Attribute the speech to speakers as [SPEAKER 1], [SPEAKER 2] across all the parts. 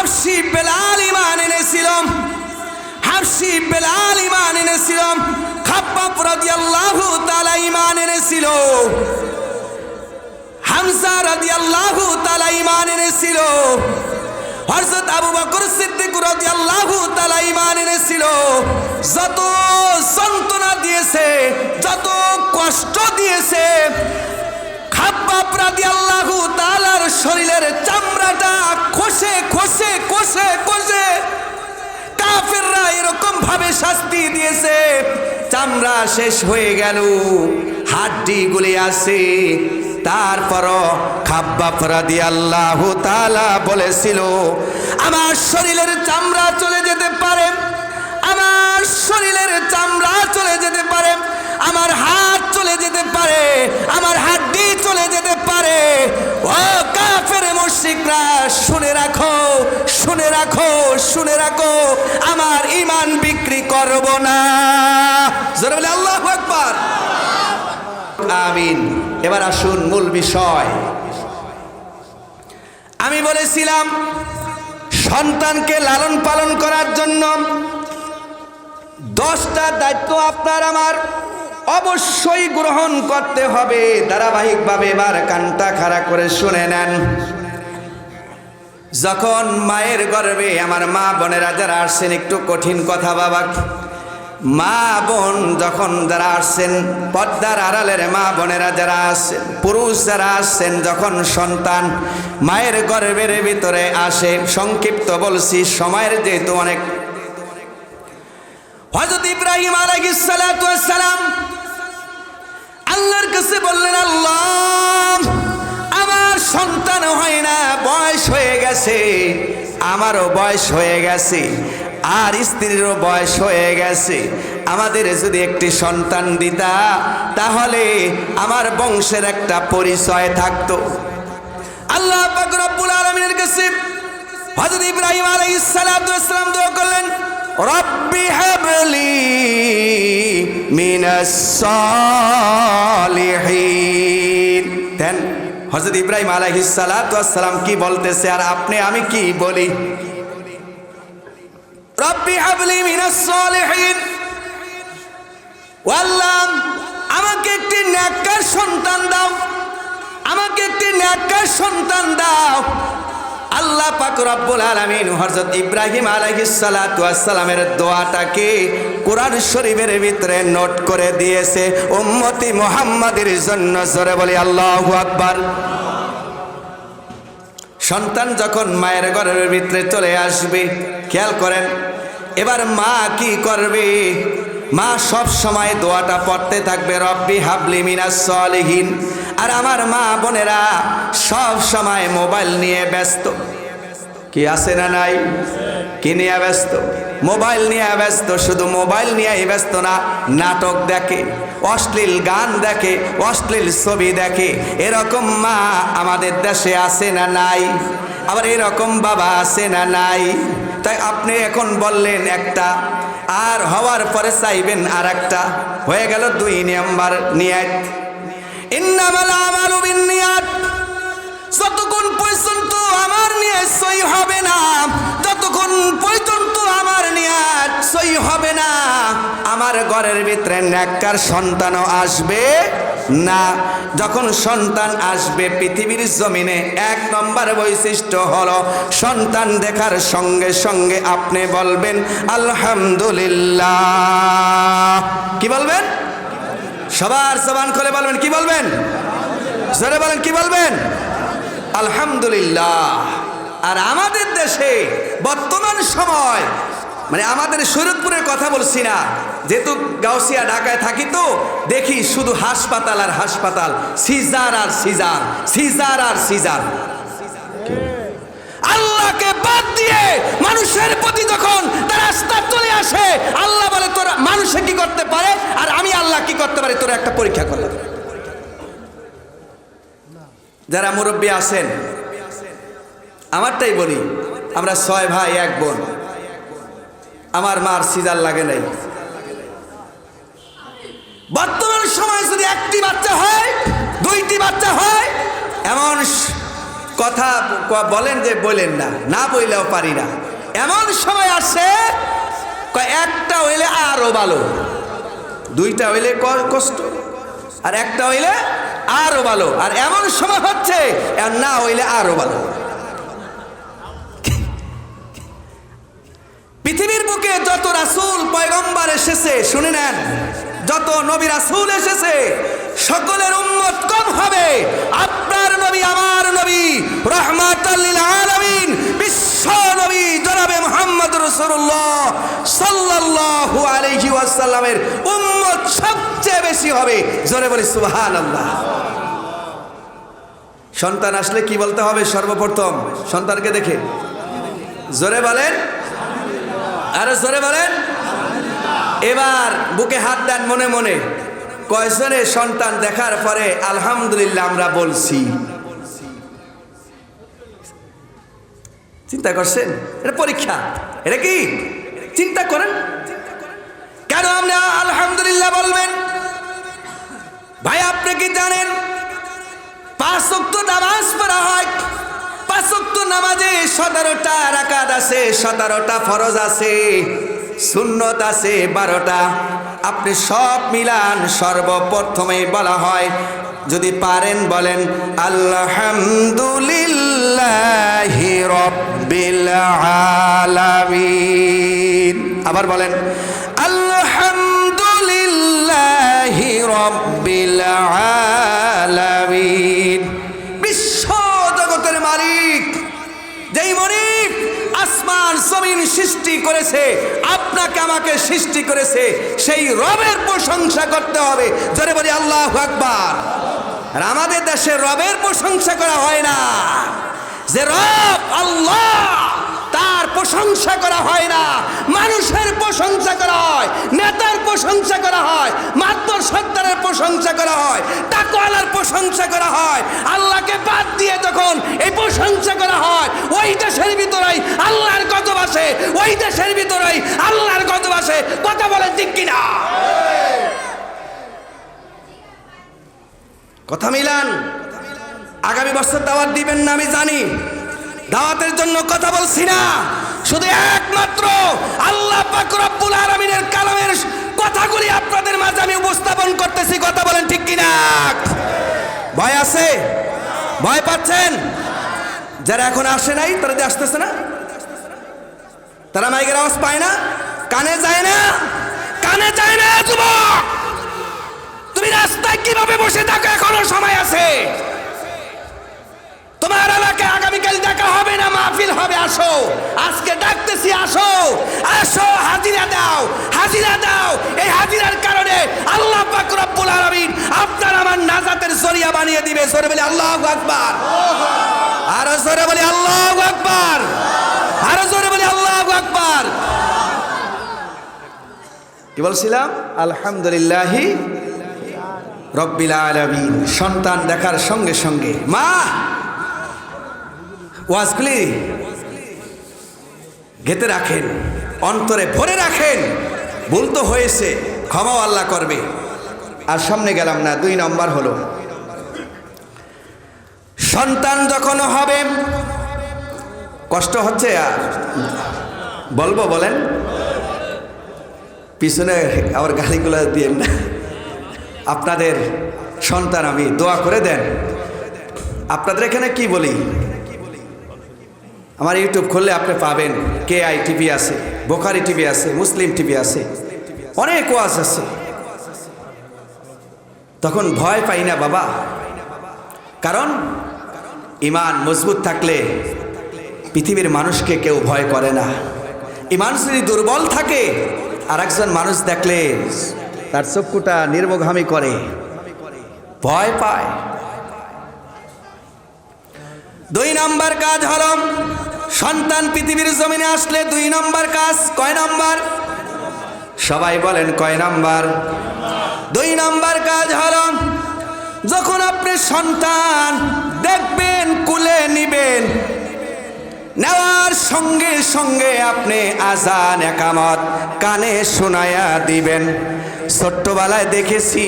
[SPEAKER 1] হাফসি বেলাল ইমান এনেছিল হাফসি বেলাল ইমান এনেছিল। খাপ্পাপ রাদিয়াল্লাহু তাআলা ইমান এনেছিল। আবু যত দিয়েছে, যত কষ্ট দিয়েছে তাআলার শরীরের চামড়াটা খসে খসে খসে খসে। কাফেররা এরকম ভাবে শাস্তি দিয়েছে। চামড়া শেষ হয়ে গেল, হাড্ডি গুলি আছে। তারপরও খাব্বাব রাদিয়াল্লাহু তাআলা বলেছিল, আমার শরীরের চামড়া চলে যেতে পারে, আমার শরীরের চামড়া চলে যেতে পারে, আমার হাত চলে যেতে পারে, আমার মুশরিকরা শুনে রাখো শুনে রাখো শুনে রাখো, আমার ইমান বিক্রি করব না। জোরে বলে আল্লাহু আকবার। আমিন। এবার আসুন মূল বিষয়। আমি বলেছিলাম, সন্তানকে লালন পালন করার জন্য দশটা দায়িত্ব আপনার আমার অবশ্যই গ্রহণ করতে হবে। ধারাবাহিকভাবে এবার কানটা খাড়া করে শুনে নেন। যখন মায়ের গর্ভে আমার মা বোনেরা যারা আসছেন, একটু কঠিন কথা বাবা মা বোন যখন যারা আসছেন পদ্মার আড়ালের মা বোনেরা যারা আসছেন, পুরুষ যারা আসছেন, যখন সন্তান মায়ের গর্ভের ভিতরে আসে, সংক্ষিপ্ত বলছি, সময়ের যেহেতু অনেক। হজরত ইব্রাহিম আলাইসালাম আল্লাহর কাছে বললেন, আল্লাহ, আমার সন্তান হয় না। হয়ে গেছে, আমারও বয়স হয়ে গেছে, আর স্ত্রীরও বয়স হয়ে গেছে। আমাদের যদি একটি সন্তান দিতা, তাহলে আমার বংশের একটা পরিচয় থাকতো। আল্লাহ রব্বুল আলামিনের কাছে হযরত ইব্রাহিম ওয়াস সালাম দোয়া করলেন, রব্বি হাবলি মিনাস সালিহিন। হযরত ইব্রাহিম আলাইহিস সালাতু ওয়াস সালাম কি বলতেছে আর আপনি আমি কি বলি? রব্বি হাবলি মিনাস সালিহিন। ও আল্লাহ আমাকে একটি ন্যাক্কার সন্তান দাও। আমাকে একটি ন্যাক্কার সন্তান দাও। রব্বুল আলামিন ইব্রাহিম আলাইহিস সালাতু ওয়াস সালামের দোয়াটাকে কোরআন শরীফের ভিতরে নোট করে দিয়েছে। উম্মতি মুহাম্মাদের জন্য জোরে বলি আল্লাহু আকবার। সন্তান যখন মায়ের ঘরের ভিতরে চলে আসবে, খেয়াল করেন, এবার মা কি করবে? মা সব সময় দোয়াটা পড়তে থাকবে, রব্বি হাবলি মিনাস সলিহীন। আর আমার মা বোনেরা সব সময় মোবাইল নিয়ে ব্যস্ত। কি আছে না নাই? কি নিয়ে ব্যস্ত? মোবাইল নিয়ে ব্যস্ত, শুধু মোবাইল নিয়ে ব্যস্ত না, নাটক দেখে, অশ্লীল গান দেখে, অশ্লীল ছবি দেখে, এরকম মা আমাদের দেশে আছে না নাই? আবার এরকম বাবা আছে না নাই? তাই আপনি এখন বললেন একটা, আর হওয়ার পরে চাইবেন আর একটা হয়ে গেল দুই নাম্বার বিন্নিয়াত। যতক্ষণ পর্যন্ত আমার নিয়ে সই হবে না ততক্ষণ পর্যন্ত আমার নিয়াত সই হবে না, আমার ঘরের ভিতরে ন্যাক্কার সন্তানও আসবে না। যখন সন্তান আসবে, পৃথিবীর জমিনে এক নম্বর বৈশিষ্ট্য হলো সন্তান দেখার সঙ্গে সঙ্গে আপনি বলবেন, আলহামদুলিল্লাহ। কি বলবেন? সবার জবান খুলে বলবেন, কি বলবেন? জোরে বলেন, কি বলবেন? আলহামদুলিল্লাহ। আর আমাদের দেশে বর্তমান সময় মানে আমাদের শরীরপুরের কথা বলছি না, যেহেতু গাউসিয়া ঢাকায় থাকি তো, দেখি শুধু হাসপাতাল আর হাসপাতাল, সিজার আর সিজার সিজার আর সিজার। আল্লাহকে বাদ দিয়ে মানুষের প্রতি যখন তার আস্থা চলে আসে, আল্লাহ বলে, তোরা মানুষে কি করতে পারে? আর আমি আল্লাহ কি করতে পারি? তোরা একটা পরীক্ষা করলাম যারা মুরব্বী আছেন, আমারটাই বলি, আমরা ছয় ভাই, এক বোন। আমার মার সিজার লাগে নাই। বর্তমান সময় যদি একটি বাচ্চা হয়, দুইটি বাচ্চা হয়, এমন কথা বলেন যে বলেন না না বইলেও পারি না। এমন সময় আসে একটা হইলে আরও ভালো, দুইটা হইলে কষ্ট। আর একটা হইলে আরও ভালো। আর এমন সময় হচ্ছে, আর না হইলে আরও ভালো। পৃথিবীর বুকে যত রাসূল, পয়গম্বর এসেছে, শুনে নেন, যত নবী রাসূল এসেছে, সকলের উম্মত কম হবে। আপনার নবী, আমার নবী রহমাতাল্লিল আলামিন, বিশ্ব নবী জনাবে মোহাম্মদ রাসূলুল্লাহ সাল্লাল্লাহু আলাইহি ওয়াসাল্লামের উম্মত বেশি হবে। জোরে বলি, সুবহানাল্লাহ। সন্তান আসলে কি বলতে হবে? সর্বপ্রথম সন্তানকে দেখে। জোরে বলেন। আরও জোরে বলেন। এবার বুকে হাত দেন মনে মনে। কয়জনে সন্তান দেখার পরে, আলহামদুলিল্লাহ আমরা বলছি। চিন্তা করছেন? এটা পরীক্ষা। এটা কি? চিন্তা করেন। কেন আপনি আলহামদুলিল্লাহ বলবেন? ভাই, আপনি কি জানেন? পাঁচ নামাজ পড়া হয়। পাঁচ নামাজে সতেরোটা রাকাত আছে, সতেরোটা ফরজ আছে, সুন্নত আছে, বারোটা। আপনি সব মিলান সর্বপ্রথমে বলা হয়, যদি পারেন বলেন আল্লাহামদুলিল্লাহ রব্বিল আলামিন। আবার বলেন, আলহামদুলিল্লাহ বিশ্ব জগতের মালিক, যেই মনিক আসমান, জমিন সৃষ্টি করেছে, আপনাকে আমাকে সৃষ্টি করেছে, সেই রবের প্রশংসা করতে হবে। জোরে বলি, আল্লাহ আকবার। আর আমাদের দেশে রবের প্রশংসা করা হয় না। যে রব আল্লাহ তার প্রশংসা করা হয় না। মানুষের প্রশংসা করা হয়, নেতার প্রশংসা করা হয় মাত্র সত্তারের প্রশংসা করা হয়, তাকওয়ালার প্রশংসা করা হয়। আল্লাহকে বাদ দিয়ে যখন এই প্রশংসা করা হয়, ওই দেশের ভিতরেই আল্লাহর কত বাসে ওই দেশের ভিতরেই আল্লাহর কত বাসে কথা বলে ঠিক কিনা? কথা মিলান? আগামী বছর দাওয়াত দিবেন না আমি জানি। দাওয়াতের জন্য কথা বলছি না। শুধু একমাত্র আল্লাহ পাক রব্বুল আলামিনের কালামের কথাগুলি আপনাদের মাঝে আমি উপস্থাপন করতেছি। কথা বলেন ঠিক কিনা? ভয় আছে? ভয় পাচ্ছেন? যারা এখন আসে নাই, তারা যে আসতেছে না? তারা মাইকের আওয়াজ পায় না? কানে যায় না? কানে যায় না, যুবক! তুমি রাস্তায় কীভাবে বসে থাকো, এখনও সময় আছে? তোমার এলাকায় আগামীকাল দেখা হবে না, মাহফিল হবে, আসো। আজকে ডাকতেছি, আসো। আসো, হাজিরা দাও হাজিরা দাও। এই হাজিরার কারণে আল্লাহ পাক রব্বুল আলামিন আপনার আমার নাজাতের জরিয়া বানিয়ে দিবে। জোরে বলে, আল্লাহু আকবার। আরও জোরে বলে, আল্লাহু আকবার। আরও জোরে বলে, আল্লাহু আকবার। কি বলছিলাম? আলহামদুলিল্লাহি রব্বিল আলামিন। সন্তান দেখার সঙ্গে সঙ্গে মা ওয়াজগুলি ঘেতে রাখেন, অন্তরে ভরে রাখেন। ভুল তো হয়েছে, ক্ষমাও আল্লাহ করবে। আর সামনে গেলাম না, দুই নম্বর হলো। সন্তান যখন হবে, কষ্ট হচ্ছে আর? বলব, বলেন। পিছনে আবার গালিগুলো দিয়েন না। আপনাদের সন্তান আমি, দোয়া করে দেন। আপনাদের এখানে কি বলি? আমার ইউটিউব খুললে আপনি পাবেন কে আই টিভি আছে, বোখারি টিভি আছে, মুসলিম টিভি আছে, অনেক ওয়াজ আছে। তখন ভয় পাই না বাবা। কারণ ইমান মজবুত থাকলে পৃথিবীর মানুষকে কেউ ভয় করে না। ইমান যদি দুর্বল থাকে আর একজন মানুষ দেখলে তার চক্ষুটা নির্মঘামী করে, ভয় পায়। দুই নম্বর কাজ হল সন্তান পৃথিবীর জমিনে আসলে দুই নম্বর কাজ, কয় নম্বর? সবাই বলেন কয় নম্বর? দুই নম্বর কাজ হল, যখন আপনি সন্তান দেখবেন, কুলে নিবেন, নেওয়ার সঙ্গে সঙ্গে আপনি আজান একামত কানে শোনায়া দিবেন। ছোট্টবেলায় দেখেছি,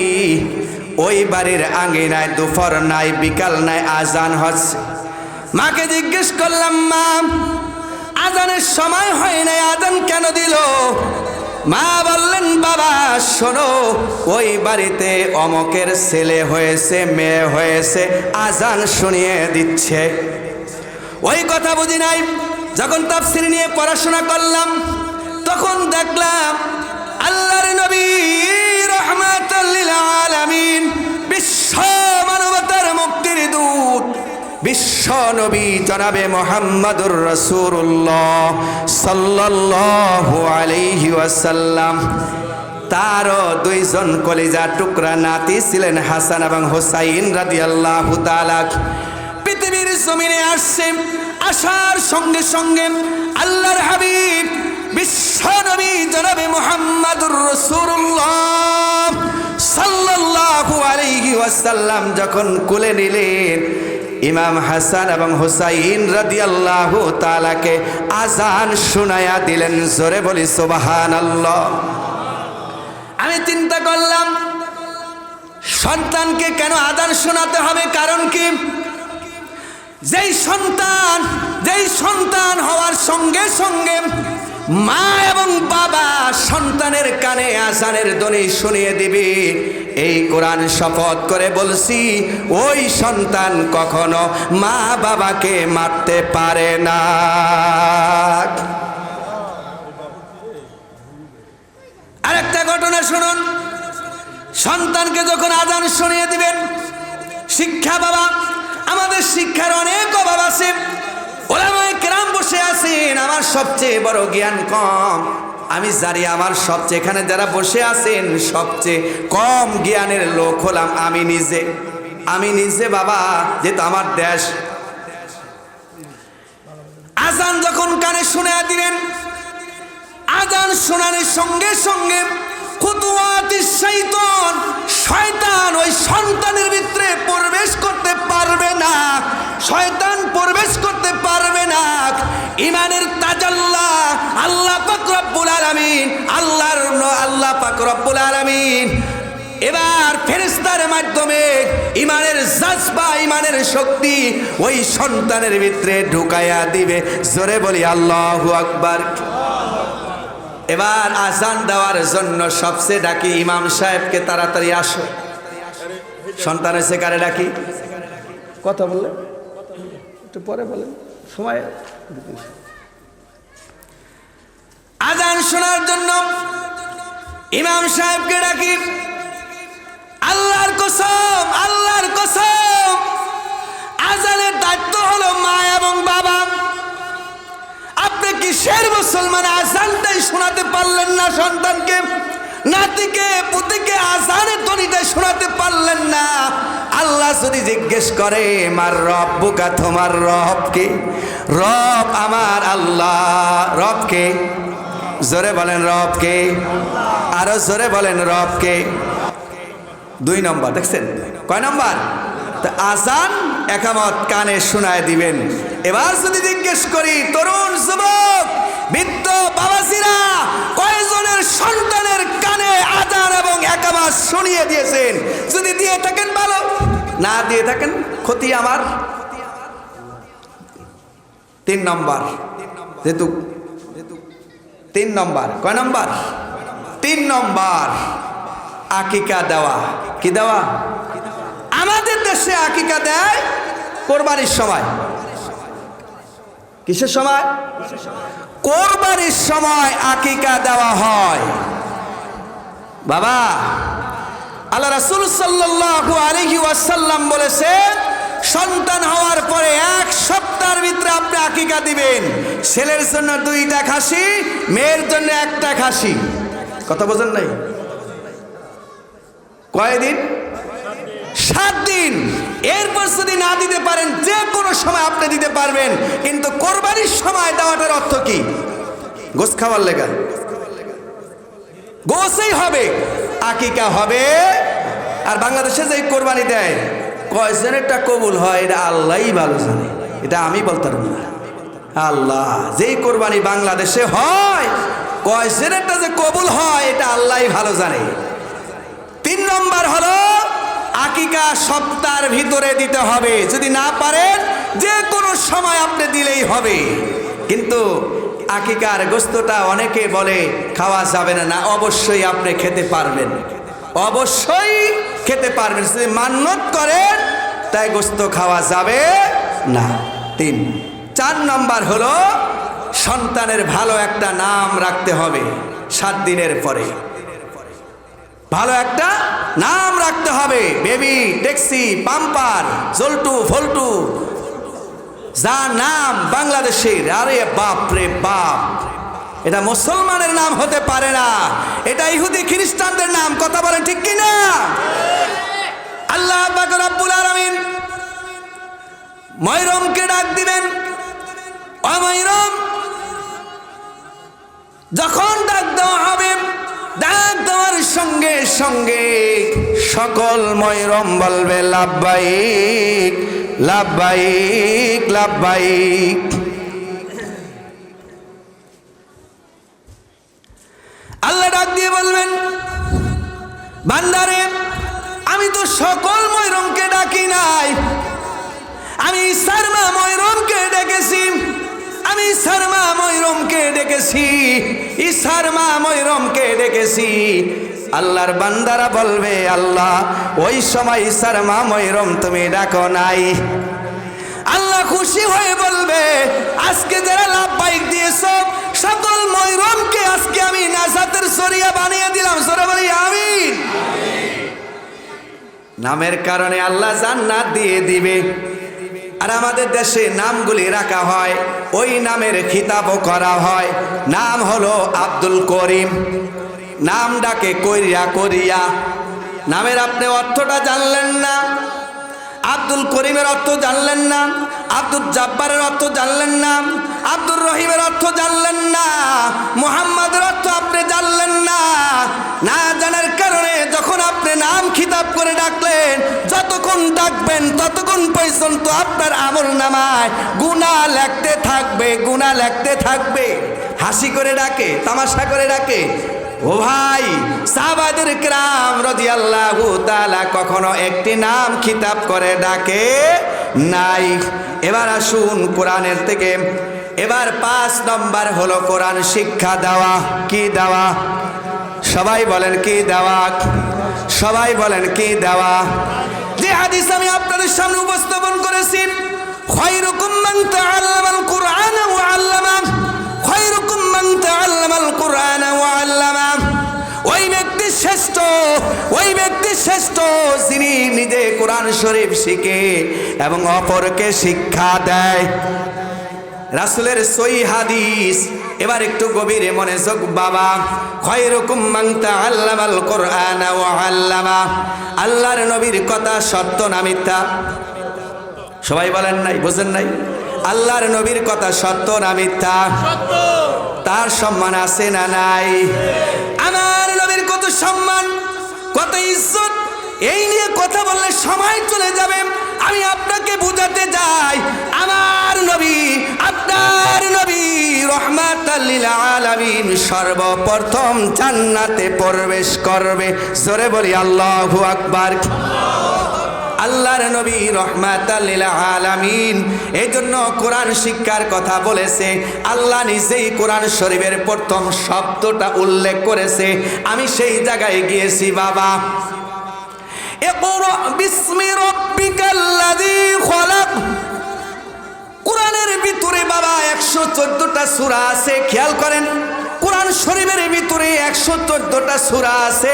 [SPEAKER 1] ওই বাড়ির আঙিনায় দুপুর নাই, বিকাল নাই, আজান হচ্ছে। মাকে জিজ্ঞেস করলাম মা আজানের সময় হয় নাই, আজান কেন দিল? মা বললেন, বাবা, শোনো, ওই বাড়িতে অমকের ছেলে হয়েছে, মেয়ে হয়েছে, আজান শুনিয়ে দিচ্ছে। ওই কথা বুঝি নাই। যখন তাফসির নিয়ে পড়াশোনা করলাম, তখন দেখলাম, আল্লাহর নবী রহমাতুল্লিল আলামিন, বিশ্ব মানবতার মুক্তির দূত। বিশ্ব নবী জনাবে মোহাম্মদুর রসুল্লাহ সাল্লাল্লাহু আলাইহি ওয়াসাল্লাম। তারও দুইজন কলিজা টুকরা নাতি ছিলেন হাসান এবং হোসাইন রাদিয়াল্লাহু তাআলা। পৃথিবীর জমিনে আসছে আসার সঙ্গে সঙ্গে আল্লাহর হাবিব বিশ্ব নবী জনাবে মোহাম্মদুর রসুল্লাহ সাল্লাল্লাহু আলাইহি ওয়াসাল্লাম যখন কোলে নিলেন ইমাম হাসান এবং হুসাইন রাদিয়াল্লাহু তালাকে আজান শুনায়া দিলেন, জোরে বলি সুবহানাল্লাহ। আমি চিন্তা করলাম, সন্তানকে কেন আদান শোনাতে হবে, কারণ কি? যেই সন্তান যেই সন্তান হওয়ার সঙ্গে সঙ্গে মা এবং বাবা সন্তানের কানে আসানের ধ্বনি শুনিয়ে দিবে। এই কোরআন শপথ করে বলছি, ওই সন্তান কখনো মা বাবাকে মারতে পারে না। আরেকটা ঘটনা শুনুন। সন্তানকে যখন আজান শুনিয়ে দিবেন, শিক্ষা বাবা, আমাদের শিক্ষার অনেক অভাব আছে। ওলামায় কেরাম বসে আছেন, আমার সবচেয়ে বড় জ্ঞান কম। আমি জানি আমার সবচেয়ে, এখানে যারা বসে আছেন, সবচেয়ে কম জ্ঞানের লোক হলাম আমি নিজে। আমি নিজে, বাবা যেহেতু আমার দেশ। আজান যখন কানে শুনে দিলেন, আজান শোনানোর সঙ্গে সঙ্গে শয়তান ওই সন্তানের ভিতরে প্রবেশ করতে পারবে না। শয়তান প্রবেশ করতে পারবে না। ইমানের তাজাল্লা আল্লাহ পাক রব্বুল আলামিন, আল্লাহর আল্লাহ পাক রব্বুল আলামিন। এবার ফেরেস্তার মাধ্যমে ইমানের জাজবা, ইমানের শক্তি ওই সন্তানের ভিতরে ঢুকাইয়া দিবে। জোরে বলি, আল্লাহু আকবার। এবার আজান দেওয়ার জন্য সবচেয়ে ডাকি ইমাম সাহেবকে তাড়াতাড়ি আসো। সন্তান এসে কারে ডাকি। কথা বললেন একটু পরে বলেন। সময় আজান শোনার জন্য ইমাম সাহেবকে ডাকি। আল্লাহর কসম আল্লাহর কসম। আজানের দায়িত্ব হলো মা এবং বাবা। কিসের মুসলমান আজানটাই শোনাতে পারলেন না সন্তানকে? নাতিকে, পুতিকে আজানের ধ্বনিটাই শোনাতে পারলেন না। আল্লাহ যদি জিজ্ঞেস করে, মার রব বুকা, তোমার রবকে রব আমার আল্লাহ। রবকে জোরে বলেন রবকে আরও জোরে বলেন রবকে দুই নম্বর, দেখছেন? কয় নম্বর? আজান একামত কানে শোনায় দিবেন। এবার যদি জিজ্ঞেস করি, তরুণ যুবক, বৃদ্ধ বাবাজিরা কয়জনের সন্তানের কানে আজান এবং একামাত শুনিয়ে দিয়েছেন? যদি দিয়ে থাকেন ভালো, না দিয়ে থাকেন, ক্ষতি আমার। তিন নম্বর, যেহেতু তিন নম্বর, কয় নম্বর? তিন নম্বর, আকিকা দেওয়া। কি দেওয়া? আমাদের দেশে আকিকা দেয় কোরবানির সময়। কিসের সময়? কোরবানির সময় আকিকা দেওয়া হয়। বাবা, আল্লাহ রাসূল সাল্লাল্লাহু আলাইহি ওয়াসাল্লাম বলেছেন সন্তান হওয়ার পরে এক সপ্তাহের ভিতরে আপনি আকিকা দিবেন। ছেলের জন্য দুইটা খাসি, মেয়ের জন্য একটা খাসি। কথা বোঝেন নাই? কয়দিন? সাত দিন এরপর যদি না দিতে পারেন, যে কোনো সময় আপনি দিতে পারবেন। কিন্তু কোরবানির সময় দেওয়াটার অর্থ কি? গোস খাওয়ার লেগা। গোসই হবে, আকিকা হবে। আর বাংলাদেশে যে কোরবানি দেয়, কয়জনেরটা কবুল হয়, এটা আল্লাহই ভালো জানে। এটা আমি বলতে পারব না। আল্লাহ, যেই কোরবানি বাংলাদেশে হয়, কয়জনেরটা যে কবুল হয়, এটা আল্লাহই ভালো জানে। তিন নম্বর হলো আকিকা সপ্তাহের ভিতরে দিতে হবে। যদি না পারেন যে কোনো সময় আপনি দিলেই হবে। কিন্তু আকিকার গোস্তটা অনেকে বলে, খাওয়া যাবে না। না, অবশ্যই আপনি খেতে পারবেন। অবশ্যই খেতে পারবেন। যদি মান্যত করেন, তাই গোস্ত খাওয়া যাবে না। তিন, চার নম্বর হলো, সন্তানের ভালো একটা নাম রাখতে হবে সাত দিনের পরে। ভালো একটা নাম রাখতে হবে। বেবি ট্যাক্সি পাম্পার, জল্টু ফল্টু যা নাম বাংলাদেশের, আরে বাপ রে বাপ। এটা মুসলমানের নাম হতে পারে না। এটা ইহুদি খ্রিস্টানদের নাম, কথা বলেন ঠিক কিনা? আল্লাহ পাক রব্বুল আলামিন ময়রমকে ডাক দিবেন। অময়রম, যখন ডাক দেওয়া হবে ডাক দেওয়ার সঙ্গে সঙ্গে সকল ময়রম বলবে লাভবাইক লাভবাইক লাভবাইক আল্লাহ ডাক দিয়ে বলবেন, বান্দারে, আমি তো সকল ময়রমকে ডাকি নাই। আমি শর্মা ময়রমকে ডেকেছি। আমি শর্মা ময়রমকে ডেকেছি। ই শর্মা ময়রমকে ডেকেছি। আল্লাহর বান্দারা বলবে, আল্লাহ, ওই সময় শর্মা ময়রম তুমি ডাকো নাই। আল্লাহ খুশি হয়ে বলবে, আজকে যারা লাভ বাইক দিয়েছ, সকল ময়রমকে আজকে আমি নাজাতের সরিয়া বানিয়ে দিলাম। সরে বলি আমি নামের কারণে আল্লাহ জান্নাত দিয়ে দিবে। আর আমাদের দেশে নামগুলি রাখা হয়। ওই নামের খিতাবও করা হয়। নাম হলো আব্দুল করিম। নাম ডাকে করিয়া করিয়া। নামের আপনি অর্থটা জানলেন না। আব্দুল করিমের অর্থ জানলেন না, আব্দুল জাব্বারের অর্থ জানলেন না, আব্দুর রহিমের অর্থ জানলেন না, মুহাম্মাদের অর্থ আপনি জানলেন না। না জানার কারণে যখন আপনি নাম খিতাব করে ডাকলেন, যতক্ষণ ডাকবেন ততক্ষণ পর্যন্ত আপনার আমল নামায় গুণা লেখতে থাকবে গুণা লেখতে থাকবে। হাসি করে ডাকে, তামাশা করে ডাকে ও ভাই, সাহাবাদের ক্রাম রদি আল্লাহ তালা কখনো একটি নাম খিতাব করে ডাকে? নাই। এবার আসুন কোরআনের থেকে। এবার পাঁচ নম্বর হলো কোরআন শিক্ষা দেওয়া। কি দেওয়া? সবাই বলেন কি দেওয়া? সবাই বলেন কি দেওয়া? যে হাদিস আমি আপনাদের সামনে উপস্থাপন করেছি খয়রুকুম মান তাআল্লামাল কুরআন ওয়া আল্লামা। খয়রুকুম ওই ব্যক্তি শ্রেষ্ঠ, ওই ব্যক্তি শ্রেষ্ঠ নিজে কোরআন শরীফ শিখে এবং অপরকে শিক্ষা দেয়। এবার একটু গভীরে মনে চোখ বাবা ও আল্লাহর নবীর কথা সত্য না মিথ্যা? সবাই বলেন নাই, বোঝেন নাই? আল্লাহর নবীর কথা সত্য না মিথ্যা? তার সম্মান আছে না নাই? আমার নবীর কত সম্মান কত ইজ্জত এই নিয়ে কথা বললে সময় চলে যাবে। আমি আপনাকে বুঝাতে যাই আমার নবী আপনার নবী রহমাত আলামিন সর্বপ্রথম জান্নাতে প্রবেশ করবে। জোরে বলি আল্লাহু আকবার। আল্লাহর নবী রহমাতাল্লিল আলামিন। এই জন্য কোরআন শিক্ষার কথা বলেছে, আল্লাহ নিজেই কোরআন শরীফের প্রথম শব্দটা উল্লেখ করেছে। আমি সেই জায়গায় গিয়েছি, বাবা। কোরআনের ভিতরে বাবা একশো চোদ্দটা সুরা আছে, খেয়াল করেন। কোরআন শরীফের ভিতরে একশো চোদ্দটা সুরা আছে।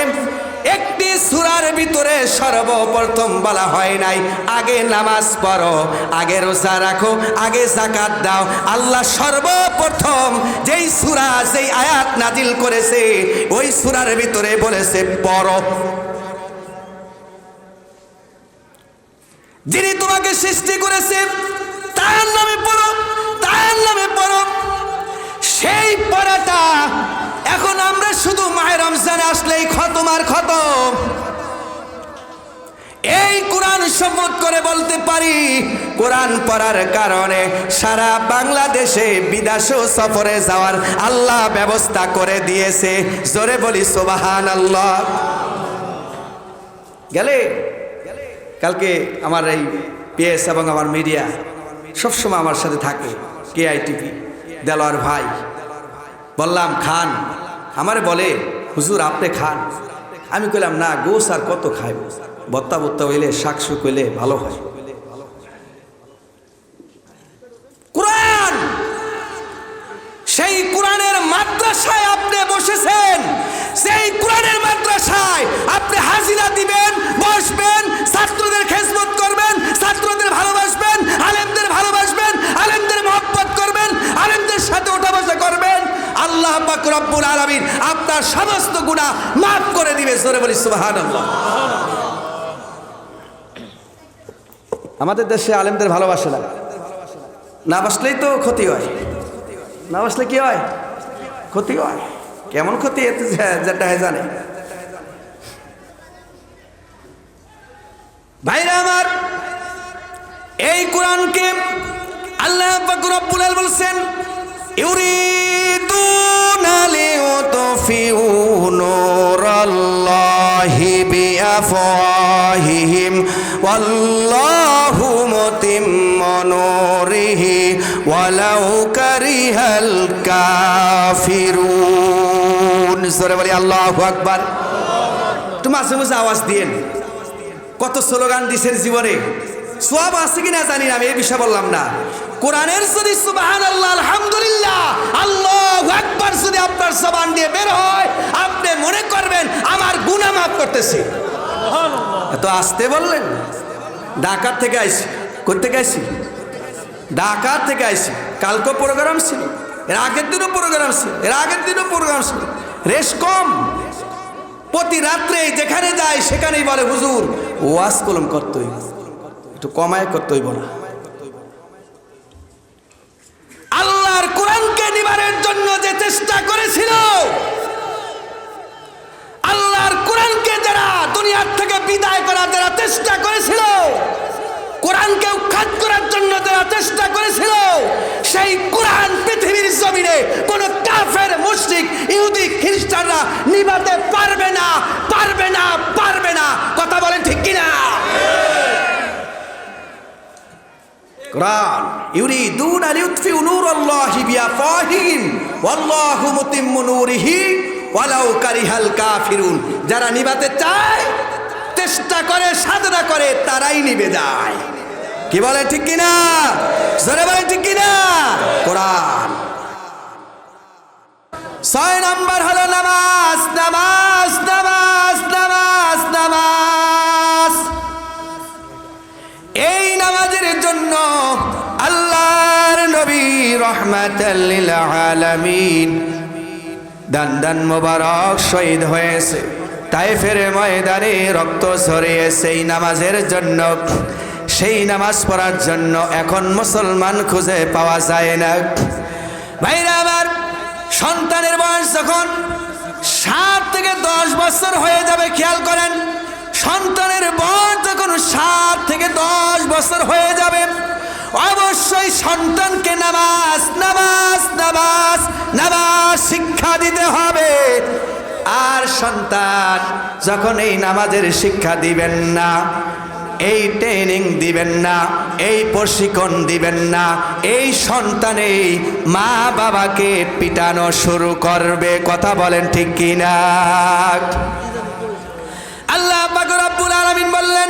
[SPEAKER 1] একটি সুরার ভিতরে সর্বপ্রথম বলা হয় নাই। আগে নামাজ পড়ো, আগে রোজা রাখো, আগে জাকাত দাও। আল্লাহ সর্বপ্রথম যেই সুরা, যেই আয়াত নাজিল করেছে, ওই সুরার ভিতরে বলেছে, পড়ো। যিনি তোমাকে সৃষ্টি করেছে, তার নামে পড়ো, তার নামে পড়ো। সেই পড়াটা এখন আমরা শুধু মায়ের রমজানে আসলেই খতম আর খতম। এই কোরআন শপথ করে বলতে পারি, কোরআন পড়ার কারণে সারা বাংলাদেশে বিদেশেও সফরে যাওয়ার আল্লাহ ব্যবস্থা করে দিয়েছে। জোরে বলি সোবাহান আল্লাহ গেলে? কালকে আমার এই পিএস এবং আমার মিডিয়া সবসময় আমার সাথে থাকে, কে আইটিভি দেলোয়ার ভাই। বললাম, খান। আমারে বলে, হুজুর, আপনি খান। আমি কইলাম, না গোস আর কত খাইব? বত্তা বত্তা হইলে শাকসুক হইলে ভালো হয়। আল্লাহ রব্বুল আলামিন আপনার সমস্ত গুনাহ মাফ করে দিবে জোরে বলি সুবহানাল্লাহ। আমাদের দেশে আলেমদের ভালোবাসে না। না বাসলেই তো ক্ষতি হয়। না বাসলে কি হয়? ক্ষতি হয়। কেমন ক্ষতি এতে যেটা জানে। ভাইরা আমার এই কোরআনকে আল্লাহ পাক রব্বুল আলামিন বলছেন ইউরিদুনা লিউতফিউ নূরাল্লাহি বিআফওয়াহিহিম, ওয়াল্লাহু মুতিম্মু নূরিহি, ওয়ালাউ কারিহাল কাফিরুন। সূরা বলি, আল্লাহু আকবার। তুমি মাঝে মাঝে আওয়াজ দিয়েন। কত স্লোগান দিছেন জীবনে। সব আছে কিনা জানি না আমি এই বিষয়ে বললাম না। কোরআনের যদি সুবাহান আল্লাহ আলহামদুলিল্লাহ আল্লাহ একবার যদি আপনার সবান দিয়ে বের হয় আপনি মনে করবেন আমার গুনাহ মাফ করতেছি। তো আসতে বললেন? ঢাকার থেকে আইসি থেকে আইসি ঢাকার থেকে আইসি কালকে প্রোগ্রাম ছিল এর আগের দিনও প্রোগ্রাম ছিল এর আগের দিনও প্রোগ্রাম ছিল। রেশ কম। প্রতি রাত্রে যেখানে যায় সেখানেই বলে হুজুর ওয়াজ কলম করতে হইব একটু কমায় করতে হইব না। আল্লাহর কোরআনকে নিবারের জন্য যে চেষ্টা করেছিল, আল্লাহর কোরআনকে যারা দুনিয়ার থেকে বিদায় করার যারা চেষ্টা করেছিল কোরআনকে উৎখাত করার জন্য যারা চেষ্টা করেছিল, সেই কোরআন পৃথিবীর জমিনে কোন কাফের, মুশরিক, ইহুদি, খ্রিস্টানরা নিবাতে পারবে না পারবে না পারবে না। কথা বলেন ঠিক কিনা? কোরআন, ইউরিদুন ইউতফিউ নূরাল্লাহি বিআফওয়াহিহিম, ওয়াল্লাহু মুতিম্মু নূরিহি, ওয়ালাউ কারিহাল কাফিরুন। যারা নিবাতে চায়, চেষ্টা করে, সাধনা করে, তারাই নিবে যায়। কি বলে, ঠিক কিনা? জোরে বলে ঠিক কিনা? কোরআন। ছয় নম্বর রহমাতাল্লিল আলামিন। দান দান মোবারক শহীদ হয়েছে। তাই ফেরে ময়দানে রক্ত ছড়িয়েছে এই নামাজের জন্য, সেই নামাজ পড়ার জন্য এখন মুসলমান খুঁজে পাওয়া যায় না। ভাইরা আমার, সন্তানের বয়স যখন সাত থেকে দশ বছর হয়ে যাবে, খেয়াল করেন, সন্তানের বয়স যখন সাত থেকে দশ বছর হয়ে যাবে অবশ্যই সন্তানকে নামাজ নামাজ নামাজ নামাজ শিক্ষা দিতে হবে। আর সন্তান যখন এই নামাজের শিক্ষা দিবেন না, এই ট্রেনিং দিবেন না, এই প্রশিক্ষণ দিবেন না, এই সন্তানেই মা বাবাকে পিটানো শুরু করবে। কথা বলেন ঠিক কিনা? আল্লাহ পাক রব্বুল আলামিন বললেন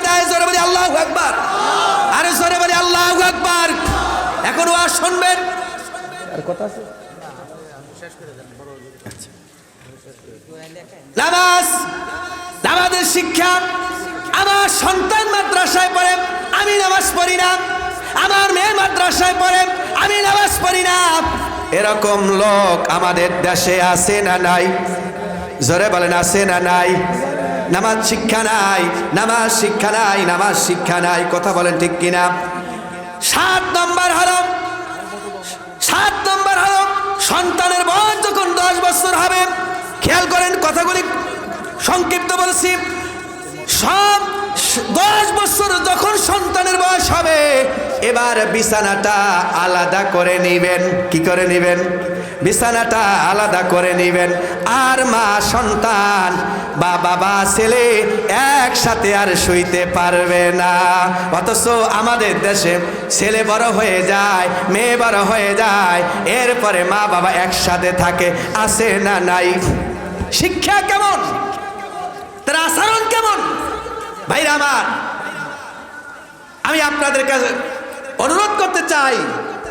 [SPEAKER 1] বলি আল্লাহ আকবার। আরে জোরে বলি আল্লাহ আকবার। এখন ওয়া শুনবেন। আর কথা আছে। নামাজ, নামাজের শিক্ষা, আমার সন্তান মাদ্রাসায় পড়ে, আমি নামাজ পড়ি না। আমার মেয়ে মাদ্রাসায় পড়ে, আমি নামাজ পড়ি না। এরকম লোক আমাদের দেশে আছে না নাই? জোরে বলেন, আছে না নাই? নামাজ শিক্ষা নাই, নামাজ শিক্ষা নাই, নামাজ শিক্ষা নাই, কথা বলেন ঠিক কিনা? সাত নম্বর হরম, সাত নম্বর হরম, সন্তানের বয়স যখন দশ বছর হবে, খেয়াল করেন কথাগুলি সংক্ষিপ্ত বলছি। সব দশ বছর যখন সন্তানের বয়স হবে, এবার বিছানাটা আলাদা করে নেবেন। কি করে নেবেন? বিছানাটা আলাদা করে নেবেন। আর মা সন্তান বা বাবা ছেলে একসাথে আর শুইতে পারবে না। অথচ আমাদের দেশে ছেলে বড় হয়ে যায়, মেয়ে বড় হয়ে যায়, এরপরে মা বাবা একসাথে থাকে আসে না নাই? শিক্ষা কেমন? তার আচরণ কেমন? ভাইরা আমার, আমি আপনাদের কাছে অনুরোধ করতে চাই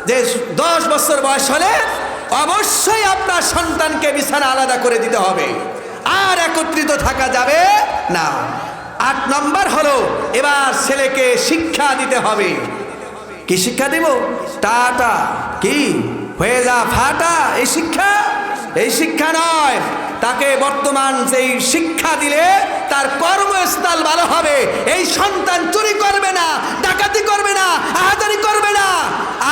[SPEAKER 1] যে দশ বছর বয়স হলে অবশ্যই আপনার সন্তানকে বিছানা আলাদা করে দিতে হবে। আর একত্রিত থাকা যাবে না। আট নম্বর হলো, এবার ছেলেকে শিক্ষা দিতে হবে। কি শিক্ষা দিব? টাটা। কি? হয়ে যা, ফাটা। এই শিক্ষা এই শিক্ষা নয়। তাকে বর্তমান সেই শিক্ষা দিলে, তার কর্মস্থল ভালো হবে। এই সন্তান চুরি করবে না, ডাকাতি করবে না আহাদারি করবে না।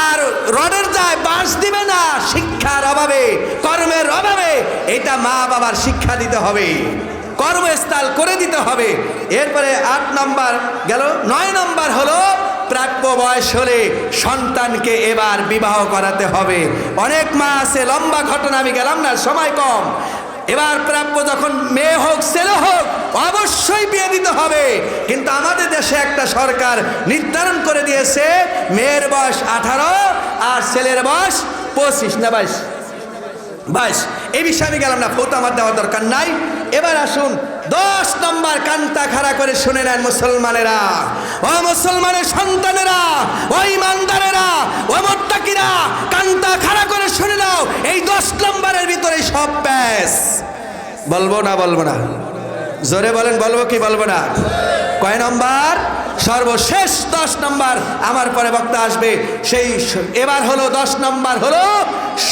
[SPEAKER 1] আর রডের যায়, বাঁশ দিবে না, শিক্ষার অভাবে, কর্মের অভাবে। এটা মা বাবার শিক্ষা দিতে হবে। কর্মস্থল করে দিতে হবে। এরপরে আট নম্বর গেল, নয় নম্বর হলো, প্রাপ্য বয়স হলে সন্তানকে এবার বিবাহ করাতে হবে। অনেক মা আছে, লম্বা ঘটনা আমি গেলাম না, সময় কম। এবার প্রাপ্য যখন মেয়ে হোক, ছেলে হোক, অবশ্যই বিয়ে দিতে হবে। কিন্তু আমাদের দেশে একটা সরকার নির্ধারণ করে দিয়েছে, মেয়ের বয়স আঠারো আর ছেলের বয়স পঁচিশ। না, বাইশ? বাইশ। এই বিষয়ে আমি গেলাম না ফোতো আমার দেওয়ার দরকার নাই। এবার আসুন দশ নম্বর কান্তা খাড়া করে শুনে নেন মুসলমানেরা। ও মুসলমানের সন্তানেরা, ও ইমানদারেরা, ও মোত্তাকিরা কান্তা খাড়া করে শুনে নাও, এই দশ নম্বরের ভিতরে সব প্যাস বলব না বলব না। জোরে বলেন, বলব কি, বলব না? কয় নম্বর? সর্বশেষ দশ নম্বর আমার পরে বক্তা আসবে। সেই এবার হলো দশ নম্বর হলো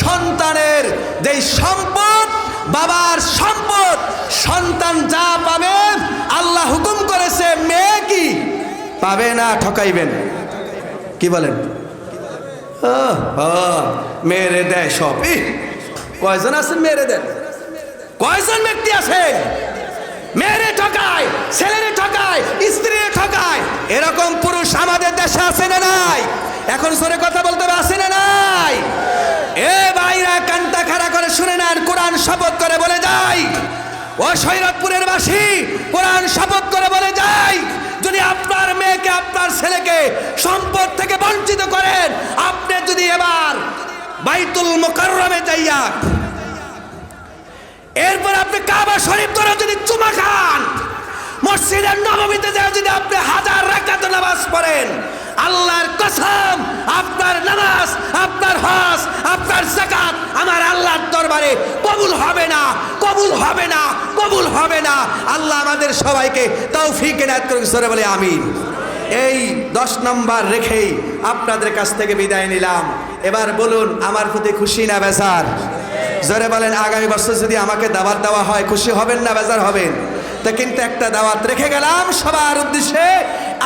[SPEAKER 1] সন্তানের যেই সম্পদ, বাবার সম্পদ পাবে না ঠকাইবেন। কি বলেন? মেরে দেয় সব। কয়জন আছেন মেরে দেন? কয়জন ব্যক্তি আছেন মেয়েরে ঠকায়, ছেলেরে ঠকায়, স্ত্রীরে ঠকায়। এরকম পুরুষ আমাদের দেশে আছে না নাই? এখন সরে কথা বলতে হবে, আছে না নাই? এ ভাইরা কান্তা খাড়া করে শুনে নেন, কোরআন শপথ করে বলে যাই। ও সৈরতপুরের বাসী কোরআন শপথ করে বলে যাই। যদি আপনার মেয়েকে, আপনার ছেলেকে সম্পদ থেকে বঞ্চিত করেন, আপনি যদি এবার বাইতুল মোকাররমে যাইয়া, এরপর আপনি কাবা শরীফ ধরে যদি চুমা খান, মসজিদের নবমীতে যায় যদি আপনি হাজার রাকাত নামাজ পড়েন, আল্লাহর কসম, আপনার নামাজ, আপনার কবুল হবে না, কবুল হবে না, কবুল হবে না। আল্লাহ আমাদের সবাইকে তৌফিক এনায়ত করে সরে বলে আমিন। এই দশ নম্বর রেখেই আপনাদের কাছ থেকে বিদায় নিলাম। এবার বলুন, আমার প্রতি খুশি না বেজার? জোরে বলেন, আগামী বছর যদি আমাকে দাওয়াত দেওয়া হয়, খুশি হবেন না বেজার হবেন? তা কিন্তু একটা দাওয়াত রেখে গেলাম সবার উদ্দেশ্যে।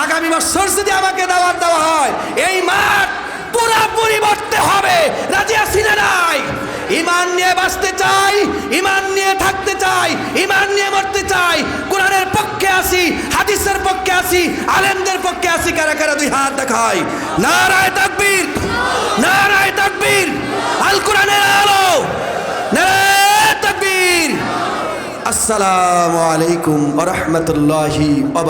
[SPEAKER 1] আগামী বছর যদি আমাকে দাওয়াত দেওয়া হয়, এই মাঠ পুরাপুরি ভরতে হবে। রাজি আছি না নাই? ইমান নিয়ে বাঁচতে চাই ইমান নিয়ে থাকতে চাই ইমান নিয়ে মরতে চাই। কোরআনের পক্ষে আসি হাদিসের পক্ষে আসি আলেমদের পক্ষে আসি কারা কারা দুই হাত দেখায়? নারায় তাকবীর নারায় তাকবীর, আল কোরআনের আলো, নারায় তাকবীর। আসসালামু আলাইকুম ওয়া রাহমাতুল্লাহি ওয়া